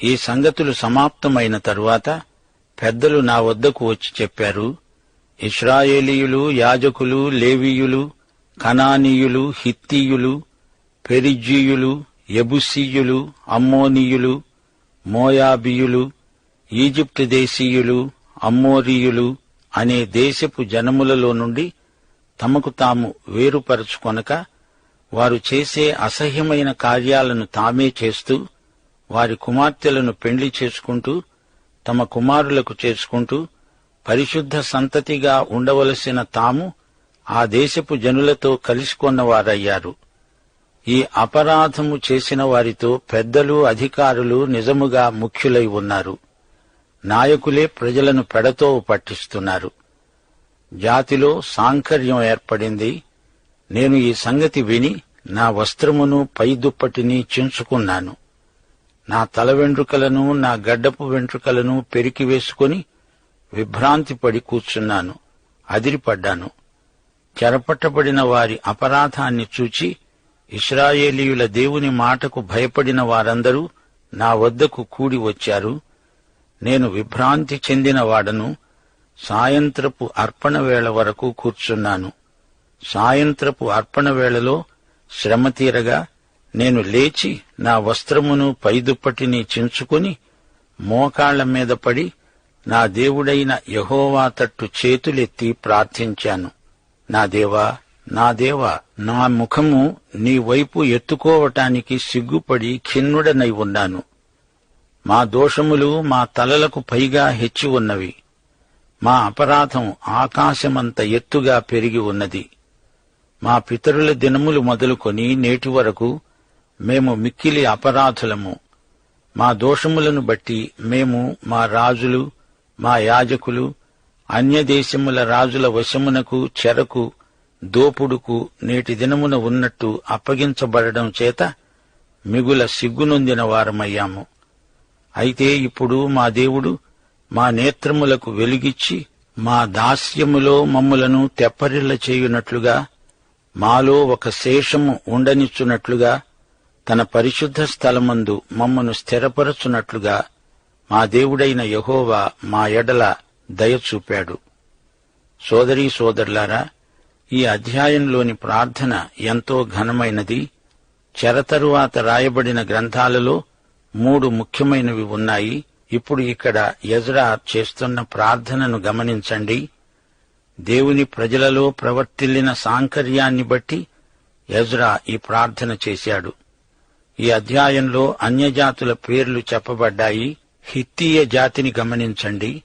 ఈ సంగతులు సమాప్తమైన తరువాత పెద్దలు నా వద్దకు వచ్చి చెప్పారు ఇస్రాయేలీయులు యాజకులు లేవీయులు కనానీయులు హిత్తీయులు పెరిజీయులు ఎబుసీయులు అమ్మోనీయులు మోయాబీయులు ఈజిప్టు దేశీయులు అమ్మోరీయులు అనే దేశపు జనములలో నుండి తమకు తాము వేరుపరచుకొనక వారు చేసే అసహ్యమైన కార్యాలను తామే చేస్తూ వారి కుమార్తెలను పెండ్లి చేసుకుంటూ తమ కుమారులకు చేసుకుంటూ పరిశుద్ధ సంతతిగా ఉండవలసిన తాము ఆ దేశపు జనులతో కలిసికొన్నవారయ్యారు. ఈ అపరాధము చేసిన వారితో పెద్దలు అధికారులు నిజముగా ముఖ్యులై ఉన్నారు. నాయకులే ప్రజలను పెడతో పట్టిస్తున్నారు. జాతిలో సాంకర్యం ఏర్పడింది. నేను ఈ సంగతి విని నా వస్త్రమును పై దుప్పటిని చించుకున్నాను. నా తల వెంట్రుకలను నా గడ్డపు వెంట్రుకలను పెరికి వేసుకుని విభ్రాంతి పడి కూర్చున్నాను అదిరిపడ్డాను. చెరపట్టబడిన వారి అపరాధాన్ని చూచి ఇస్రాయేలీయుల దేవుని మాటకు భయపడిన వారందరూ నా వద్దకు కూడి వచ్చారు. నేను విభ్రాంతి చెందిన వాడను సాయంత్రపు అర్పణ వేళ వరకు కూర్చున్నాను. సాయంత్రపు అర్పణ వేళలో శ్రమ తీరగా నేను లేచి నా వస్త్రమును పైదుప్పటిని చించుకుని మోకాళ్ళ మీద పడి నా దేవుడైన యహోవా తట్టు చేతులెత్తి ప్రార్థించాను. నా దేవా నా దేవా నా ముఖము నీ వైపు ఎత్తుకోవటానికి సిగ్గుపడి ఖిన్నుడనై ఉన్నాను. మా దోషములు మా తలలకు పైగా హెచ్చి ఉన్నవి. మా అపరాధం ఆకాశమంత ఎత్తుగా పెరిగి ఉన్నది. మా పితరుల దినములు మొదలుకొని నేటి వరకు మేము మిక్కిలి అపరాధులము. మా దోషములను బట్టి మేము మా రాజులు మా యాజకులు అన్యదేశముల రాజుల వశమునకు చెరకు దోపుడుకు నేటి దినమున ఉన్నట్టు అప్పగించబడడం చేత మిగుల సిగ్గునొందిన వారమయ్యాము. అయితే ఇప్పుడు మా దేవుడు మా నేత్రములకు వెలుగిచ్చి మా దాస్యములో మమ్ములను తెప్పరిల్ల చేయునట్లుగా మాలో ఒక శేషము ఉండనిచ్చునట్లుగా తన పరిశుద్ధ స్థలమందు మమ్మను స్థిరపరచునట్లుగా మా దేవుడైన యహోవా మా ఎడల దయచూపాడు సోదరీ సోదరులారా ఈ అధ్యాయంలోని ప్రార్థన ఎంతో ఘనమైనది. చెరతరువాత రాయబడిన గ్రంథాలలో మూడు ముఖ్యమైనవి ఉన్నాయి. ఇప్పుడు ఇక్కడ యజ్రా చేస్తున్న ప్రార్థనను గమనించండి. దేవుని ప్రజలలో ప్రవర్తిల్లిన సాంకర్యాన్ని బట్టి యజ్రా ఈ ప్రార్థన చేశాడు. ఈ అధ్యాయంలో అన్యజాతుల పేర్లు చెప్పబడ్డాయి. హిత్తీయ జాతిని గమనించండి.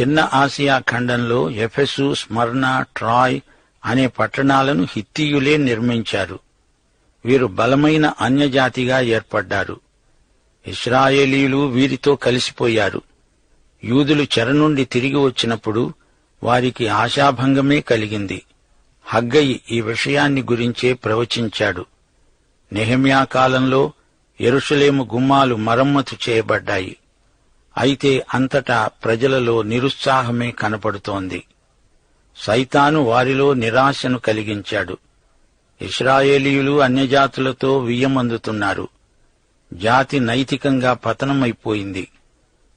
చిన్న ఆసియా ఖండంలో ఎఫెసు స్మర్ణ ట్రాయ్ అనే పట్టణాలను హిత్తీయులే నిర్మించారు. వీరు బలమైన అన్యజాతిగా ఏర్పడ్డారు. ఇస్రాయేలీలు వీరితో కలిసిపోయారు. యూదులు చెర నుండి తిరిగి వచ్చినప్పుడు వారికి ఆశాభంగమే కలిగింది. హగ్గయి ఈ విషయాన్ని గురించే ప్రవచించాడు. నెహమ్యా కాలంలో ఎరుషలేము గుమ్మాలు మరమ్మతు చేయబడ్డాయి. అయితే అంతటా ప్రజలలో నిరుత్సాహమే కనపడుతోంది. సైతాను వారిలో నిరాశను కలిగించాడు. ఇస్రాయేలీయులు అన్యజాతులతో వియ్యమందుతున్నారు. జాతి నైతికంగా పతనమైపోయింది.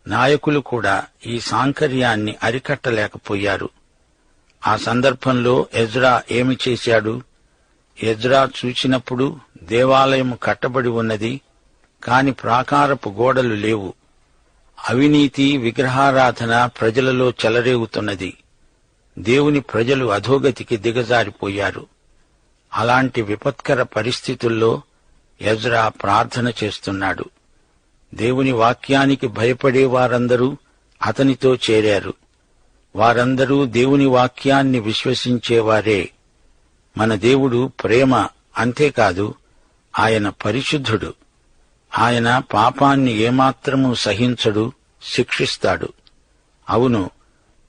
నాయకులు కూడా ఈ సాంకర్యాన్ని అరికట్టలేకపోయారు. ఆ సందర్భంలో ఎజ్రా ఏమి చేశాడు? ఎజ్రా చూచినప్పుడు దేవాలయం కట్టబడి ఉన్నది కాని ప్రాకారపు గోడలు లేవు. అవినీతి విగ్రహారాధన ప్రజలలో చెలరేగుతున్నది. దేవుని ప్రజలు అధోగతికి దిగజారిపోయారు. అలాంటి విపత్కర పరిస్థితుల్లో యజ్రా ప్రార్థన చేస్తున్నాడు. దేవుని వాక్యానికి భయపడే వారందరూ అతనితో చేరారు. వారందరూ దేవుని వాక్యాన్ని విశ్వసించేవారే. మన దేవుడు ప్రేమ అంతేకాదు ఆయన పరిశుద్ధుడు. ఆయన పాపాన్ని ఏమాత్రము సహించడు శిక్షిస్తాడు. అవును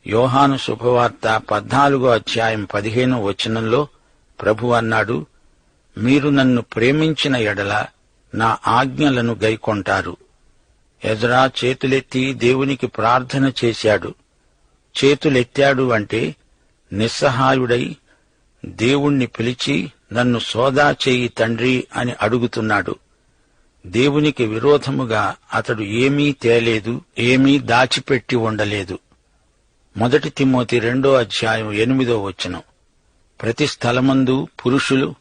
యోహాను శుభవార్త పద్నాలుగో అధ్యాయం పదిహేనో వచనంలో ప్రభు అన్నాడు మీరు నన్ను ప్రేమించిన ఎడల నా ఆజ్ఞలను గైకొంటారు. ఎజరా చేతులెత్తి దేవునికి ప్రార్థన చేశాడు. చేతులెత్తాడు అంటే నిస్సహాయుడై దేవుణ్ణి పిలిచి నన్ను సోదా చేయి తండ్రి అని అడుగుతున్నాడు. దేవునికి విరోధముగా అతడు ఏమీ తేలేదు ఏమీ దాచిపెట్టి ఉండలేదు. మొదటి తిమ్మోతి రెండో అధ్యాయం ఎనిమిదో వచనం. ప్రతి స్థలమందు పురుషులు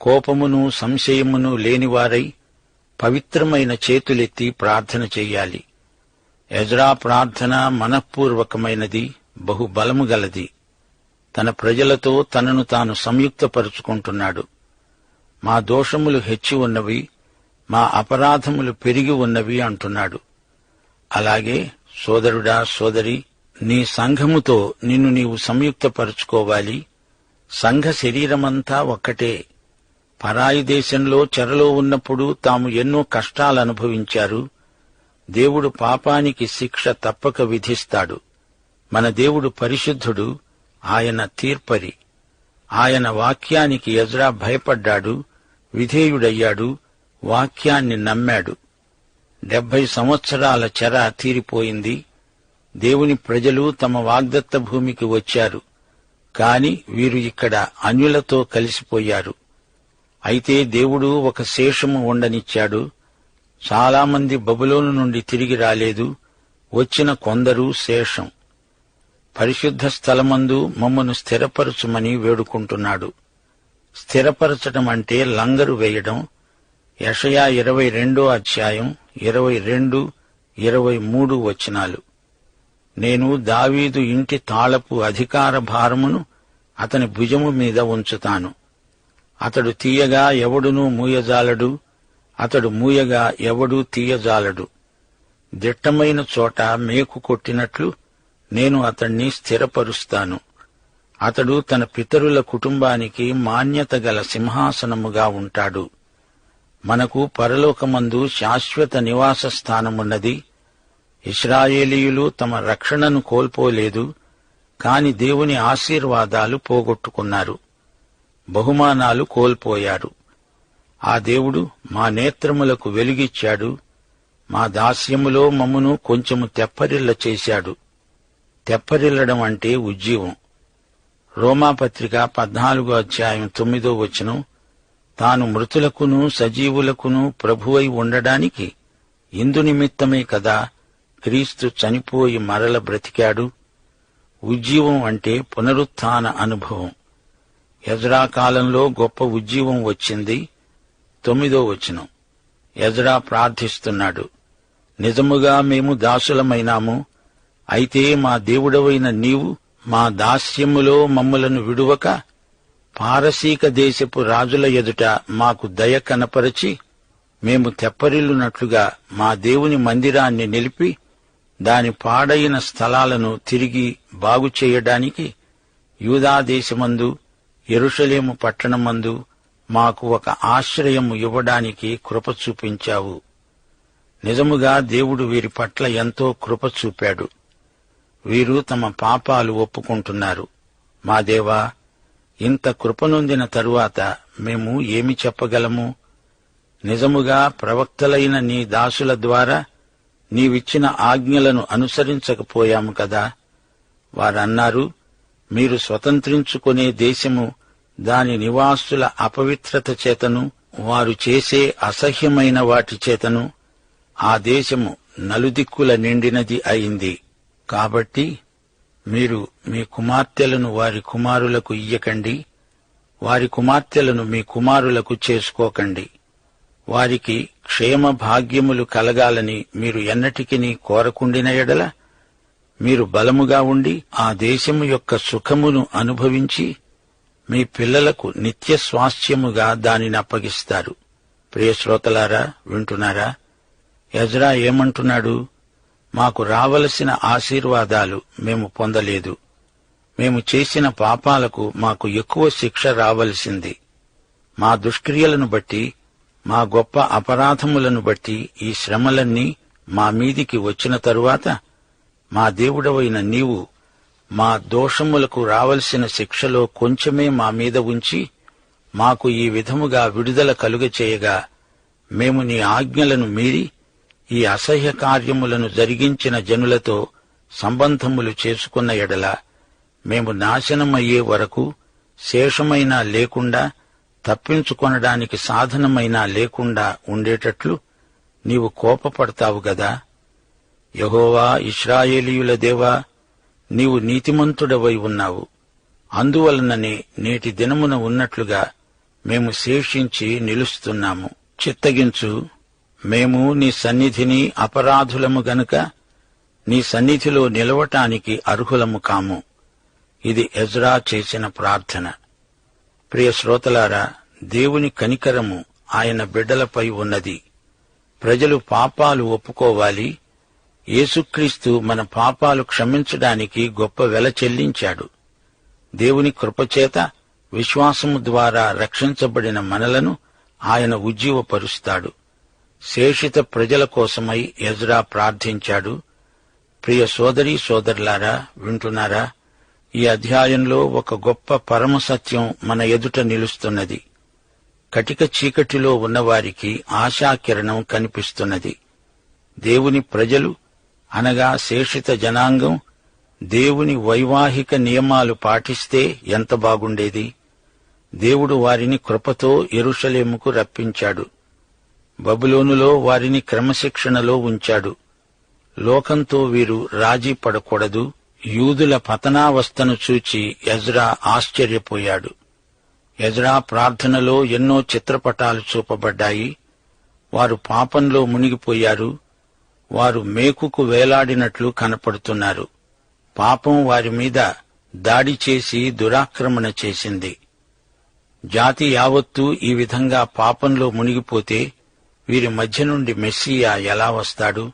కోపమును సంశయమును లేనివారై పవిత్రమైన చేతులెత్తి ప్రార్థన చెయ్యాలి ఎజ్రా ప్రార్థన మనఃపూర్వకమైనది బహుబలము గలది. తన ప్రజలతో తనను తాను సంయుక్తపరుచుకుంటున్నాడు. మా దోషములు హెచ్చి ఉన్నవి మా అపరాధములు పెరిగి ఉన్నవి అంటున్నాడు. అలాగే సోదరుడా సోదరి నీ సంఘముతో నిన్ను నీవు సంయుక్తపరుచుకోవాలి. సంఘ శరీరమంతా ఒక్కటే. పరాయి దేశంలో చెరలో ఉన్నప్పుడు తాము ఎన్నో కష్టాలు అనుభవించారు. దేవుడు పాపానికి శిక్ష తప్పక విధిస్తాడు. మన దేవుడు పరిశుద్ధుడు. ఆయన తీర్పరి. ఆయన వాక్యానికి ఎజ్రా భయపడ్డాడు విధేయుడయ్యాడు వాక్యాన్ని నమ్మాడు. డెబ్బై సంవత్సరాల చెర తీరిపోయింది. దేవుని ప్రజలు తమ వాగ్దత్త భూమికి వచ్చారు. కాని వీరు ఇక్కడ అన్యులతో కలిసిపోయారు. అయితే దేవుడు ఒక శేషము ఉండనిచ్చాడు. చాలామంది బబులోను నుండి తిరిగి రాలేదు. వచ్చిన కొందరు శేషం. పరిశుద్ధ స్థలమందు మమ్మను స్థిరపరచుమని వేడుకుంటున్నాడు. స్థిరపరచడం అంటే లంగరు వేయడం యషయా ఇరవై రెండో అధ్యాయం ఇరవై రెండు ఇరవై మూడు వచనాలు. నేను దావీదు ఇంటి తాళపు అధికార భారమును అతని భుజము మీద ఉంచుతాను. అతడు తీయగా ఎవడునూ మూయజాలడు అతడు మూయగా ఎవడూ తీయజాలడు. దిట్టమైన చోట మేకు కొట్టినట్లు నేను అతణ్ణి స్థిరపరుస్తాను. అతడు తన పితరుల కుటుంబానికి మాన్యత గల సింహాసనముగా ఉంటాడు. మనకు పరలోకమందు శాశ్వత నివాస స్థానమున్నది. ఇస్రాయేలీయులు తమ రక్షణను కోల్పోలేదు కాని దేవుని ఆశీర్వాదాలు పోగొట్టుకున్నారు. బహుమానాలు కోల్పోయారు ఆ దేవుడు మా నేత్రములకు వెలుగిచ్చాడు. మా దాస్యములో మమ్మును కొంచెము తెప్పరిల్ల చేశాడు. తెప్పరిల్లడం అంటే ఉజ్జీవం. రోమాపత్రిక పద్నాలుగో అధ్యాయం తొమ్మిదో వచనం తాను మృతులకును సజీవులకును ప్రభువై ఉండడానికి ఇందు నిమిత్తమే కదా క్రీస్తు చనిపోయి మరల బ్రతికాడు. ఉజ్జీవం అంటే పునరుత్థాన అనుభవం. ఎజ్రా కాలంలో గొప్ప ఉజ్జీవం వచ్చింది. తొమ్మిదో వచనం. ఎజ్రా ప్రార్థిస్తున్నాడు. నిజముగా మేము దాసులమైనాము. అయితే మా దేవుడవైన నీవు మా దాస్యములో మమ్ములను విడువక పారసీక దేశపు రాజుల ఎదుట మాకు దయ కనపరచి మేము తెప్పరిల్లునట్లుగా మా దేవుని మందిరాన్ని నిలిపి దాని పాడైన స్థలాలను తిరిగి బాగు చేయడానికి యూదాదేశమందు ఎరుషలేము పట్టణమందు మాకు ఒక ఆశ్రయము ఇవ్వడానికి కృప చూపించావు. నిజముగా దేవుడు వీరి పట్ల ఎంతో కృప చూపాడు. వీరు తమ పాపాలు ఒప్పుకుంటున్నారు. మా దేవా ఇంత కృపనొందిన తరువాత మేము ఏమి చెప్పగలము? నిజముగా ప్రవక్తలైన నీ దాసుల ద్వారా నీవిచ్చిన ఆజ్ఞలను అనుసరించకపోయాము కదా? వారన్నారు మీరు స్వతంత్రించుకునే దేశము దాని నివాసుల అపవిత్రత చేతను వారు చేసే అసహ్యమైన వాటి చేతను ఆ దేశము నలుదిక్కుల నిండినది అయింది. కాబట్టి మీరు మీ కుమార్తెలను వారి కుమారులకు ఇయ్యకండి వారి కుమార్తెలను మీ కుమారులకు చేసుకోకండి. వారికి క్షేమ భాగ్యములు కలగాలని మీరు ఎన్నటికిని కోరకుండిన ఎడల మీరు బలముగా ఉండి ఆ దేశము యొక్క సుఖమును అనుభవించి మీ పిల్లలకు నిత్య స్వాస్థ్యముగా దానిని అప్పగిస్తారు. ప్రియశ్రోతలారా వింటున్నారా? యజ్రా ఏమంటున్నాడు? మాకు రావలసిన ఆశీర్వాదాలు మేము పొందలేదు. మేము చేసిన పాపాలకు మాకు ఎక్కువ శిక్ష రావలసింది. మా దుష్క్రియలను బట్టి మా గొప్ప అపరాధములను బట్టి ఈ శ్రమలన్నీ మా మీదికి వచ్చిన తరువాత మా దేవుడవైన నీవు మా దోషములకు రావలసిన శిక్షలో కొంచెమే మా మీద ఉంచి మాకు ఈ విధముగా విడుదల కలుగచేయగా మేము నీ ఆజ్ఞలను మీరి ఈ అసహ్య కార్యములను జరిగించిన జనులతో సంబంధములు చేసుకున్న ఎడల మేము నాశనమయ్యే వరకు శేషమైనా లేకుండా తప్పించుకొనడానికి సాధనమైనా లేకుండా ఉండేటట్లు నీవు కోపపడతావు గదా. యహోవా ఇస్రాయేలీయుల దేవా నీవు నీతిమంతుడవై ఉన్నావు. అందువలననే నేటి దినమున ఉన్నట్లుగా మేము శేషించి నిలుస్తున్నాము. చిత్తగించు. మేము నీ సన్నిధిని అపరాధులము గనుక నీ సన్నిధిలో నిలవటానికి అర్హులము కాము. ఇది ఎజ్రా చేసిన ప్రార్థన. ప్రియ శ్రోతలారా దేవుని కనికరము ఆయన బిడ్డలపై ఉన్నది. ప్రజలు పాపాలు ఒప్పుకోవాలి. యేసుక్రీస్తు మన పాపాలు క్షమించడానికి గొప్ప వెల చెల్లించాడు. దేవుని కృపచేత విశ్వాసము ద్వారా రక్షించబడిన మనలను ఆయన ఉజ్జీవపరుస్తాడు. శేషిత ప్రజల కోసమై ఎజ్రా ప్రార్థించాడు. ప్రియ సోదరీ సోదరులారా వింటున్నారా? ఈ అధ్యాయంలో ఒక గొప్ప పరమ సత్యం మన ఎదుట నిలుస్తున్నది. కటిక చీకటిలో ఉన్నవారికి ఆశాకిరణం కనిపిస్తున్నది. దేవుని ప్రజలు అనగా శేషిత జనాంగం దేవుని వైవాహిక నియమాలు పాటిస్తే ఎంత బాగుండేది? దేవుడు వారిని కృపతో ఎరుషలేముకు రప్పించాడు. బబులోనులో వారిని క్రమశిక్షణలో ఉంచాడు. లోకంతో వీరు రాజీ పడకూడదు. యూదుల పతనావస్థను చూచి యజ్రా ఆశ్చర్యపోయాడు. యజ్రా ప్రార్థనలో ఎన్నో చిత్రపటాలు చూపబడ్డాయి. వారు పాపంలో మునిగిపోయారు. వారు మేకుకు వేలాడినట్లు కనపడుతున్నారు. పాపం వారి మీద దాడి చేసి దురాక్రమణ చేసింది. జాతి యావత్తూ ఈ విధంగా పాపంలో మునిగిపోతే వీరి మధ్య నుండి మెస్సియా ఎలా వస్తాడు?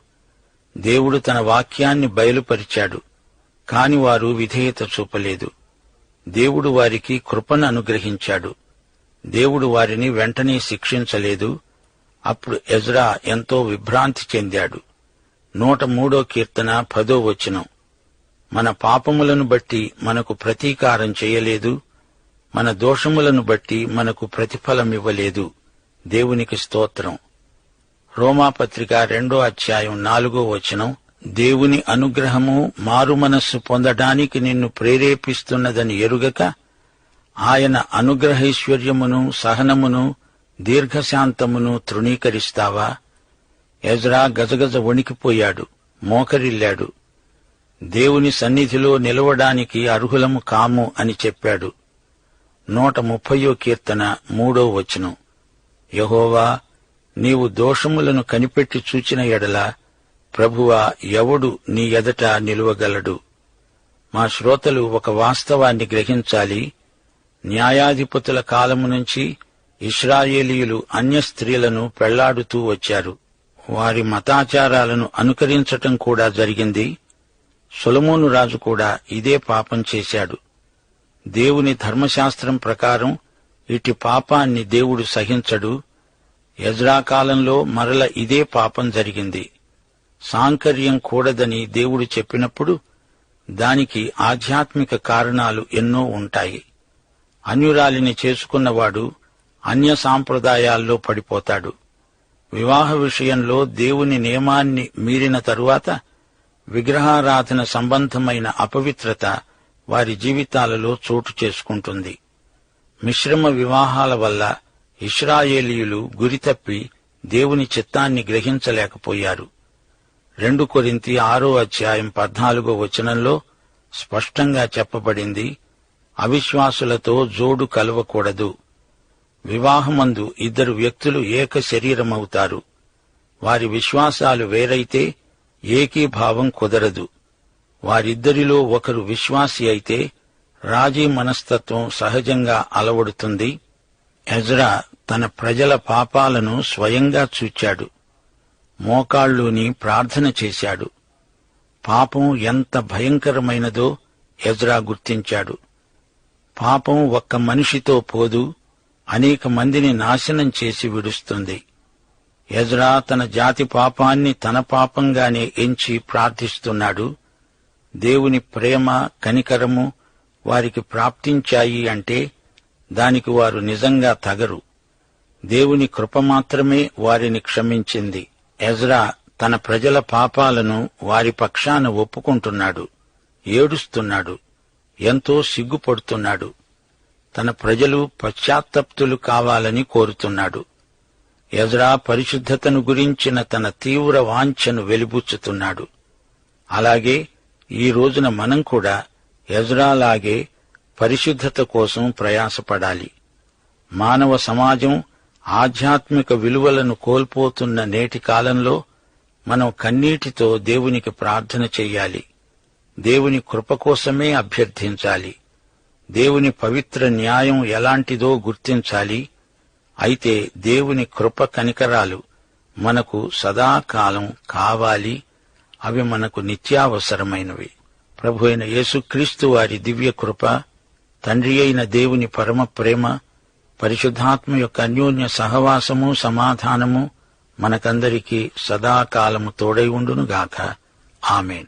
దేవుడు తన వాక్యాన్ని బయలుపరిచాడు కాని వారు విధేయత చూపలేదు. దేవుడు వారికి కృపను అనుగ్రహించాడు. దేవుడు వారిని వెంటనే శిక్షించలేదు. అప్పుడు ఎజ్రా ఎంతో విభ్రాంతి చెందాడు. నూట మూడో కీర్తన పదో వచనం. మన పాపములను బట్టి మనకు ప్రతీకారం చేయలేదు. మన దోషములను బట్టి మనకు ప్రతిఫలమివ్వలేదు. దేవునికి స్తోత్రం. రోమాపత్రిక రెండో అధ్యాయం నాలుగో వచనం దేవుని అనుగ్రహము మారుమనస్సు పొందడానికి నిన్ను ప్రేరేపిస్తున్నదని ఎరుగక ఆయన అనుగ్రహైశ్వర్యమును సహనమును దీర్ఘశాంతమును తృణీకరిస్తావా? ఎజ్రా గజగజ వణికిపోయాడు మోకరిల్లాడు. దేవుని సన్నిధిలో నిలవడానికి అర్హులము కాము అని చెప్పాడు. నూట ముప్పయో కీర్తన మూడో వచనం. యహోవా నీవు దోషములను కనిపెట్టి చూచిన ఎడల ప్రభువా ఎవడు నీ ఎదట నిలువగలడు? మా శ్రోతలు ఒక వాస్తవాన్ని గ్రహించాలి. న్యాయాధిపతుల కాలము నుంచి ఇస్రాయేలీయులు అన్య స్త్రీలను పెళ్ళాడుతూ వచ్చారు. వారి మతాచారాలను అనుకరించటం కూడా జరిగింది. సొలమోను రాజు కూడా ఇదే పాపం చేశాడు. దేవుని ధర్మశాస్త్రం ప్రకారం ఇటు పాపాన్ని దేవుడు సహించడు యజ్రాకాలంలో మరల ఇదే పాపం జరిగింది. సాంకర్యం కూడదని దేవుడు చెప్పినప్పుడు దానికి ఆధ్యాత్మిక కారణాలు ఎన్నో ఉంటాయి. అన్యురాలిని చేసుకున్నవాడు అన్య సాంప్రదాయాల్లో పడిపోతాడు. వివాహ విషయంలో దేవుని నియమాన్ని మీరిన తరువాత విగ్రహారాధన సంబంధమైన అపవిత్రత వారి జీవితాలలో చోటు చేసుకుంటుంది. మిశ్రమ వివాహాల వల్ల ఇష్రాయేలీయులు గురితప్పి దేవుని చిత్తాన్ని గ్రహించలేకపోయారు. రెండు కొరింతి ఆరో అధ్యాయం పద్నాలుగో వచనంలో స్పష్టంగా చెప్పబడింది అవిశ్వాసులతో జోడు కలవకూడదు. వివాహమందు ఇద్దరు వ్యక్తులు ఏక శరీరమవుతారు. వారి విశ్వాసాలు వేరైతే ఏకీభావం కుదరదు. వారిద్దరిలో ఒకరు విశ్వాసి అయితే రాజీ మనస్తత్వం సహజంగా అలవడుతుంది. ఎజ్రా తన ప్రజల పాపాలను స్వయంగా చూచాడు. మోకాళ్ళుని ప్రార్థన చేశాడు. పాపం ఎంత భయంకరమైనదో ఎజ్రా గుర్తించాడు. పాపం ఒక్క మనిషితో పోదు అనేక మందిని నాశనం చేసి విడుస్తుంది. ఎజ్రా తన జాతి పాపాన్ని తన పాపంగానే ఎంచి ప్రార్థిస్తున్నాడు. దేవుని ప్రేమ కనికరము వారికి ప్రాప్తించాయి అంటే దానికి వారు నిజంగా తగరు. దేవుని కృప మాత్రమే వారిని క్షమించింది. ఎజ్రా తన ప్రజల పాపాలను వారి పక్షాన ఒప్పుకుంటున్నాడు ఏడుస్తున్నాడు ఎంతో సిగ్గుపడుతున్నాడు. తన ప్రజలు పశ్చాత్తప్తులు కావాలని కోరుతున్నాడు. ఎజ్రా పరిశుద్ధతను గురించిన తన తీవ్ర వాంఛను వెలిబుచ్చుతున్నాడు. అలాగే ఈ రోజున మనం కూడా ఎజ్రాలాగే పరిశుద్ధత కోసం ప్రయాసపడాలి. మానవ సమాజం ఆధ్యాత్మిక విలువలను కోల్పోతున్న నేటి కాలంలో మనం కన్నీటితో దేవునికి ప్రార్థన చెయ్యాలి. దేవుని కృప కోసమే అభ్యర్థించాలి. దేవుని పవిత్ర న్యాయం ఎలాంటిదో గుర్తించాలి. అయితే దేవుని కృప కనికరాలు మనకు సదాకాలం కావాలి. అవి మనకు నిత్యావసరమైనవి. ప్రభు అయిన యేసుక్రీస్తు వారి దివ్య కృప తండ్రి అయిన దేవుని పరమ ప్రేమ పరిశుద్ధాత్మ యొక్క అన్యోన్య సహవాసము సమాధానము మనకందరికీ సదాకాలము తోడై ఉండునుగాక. ఆమెన్.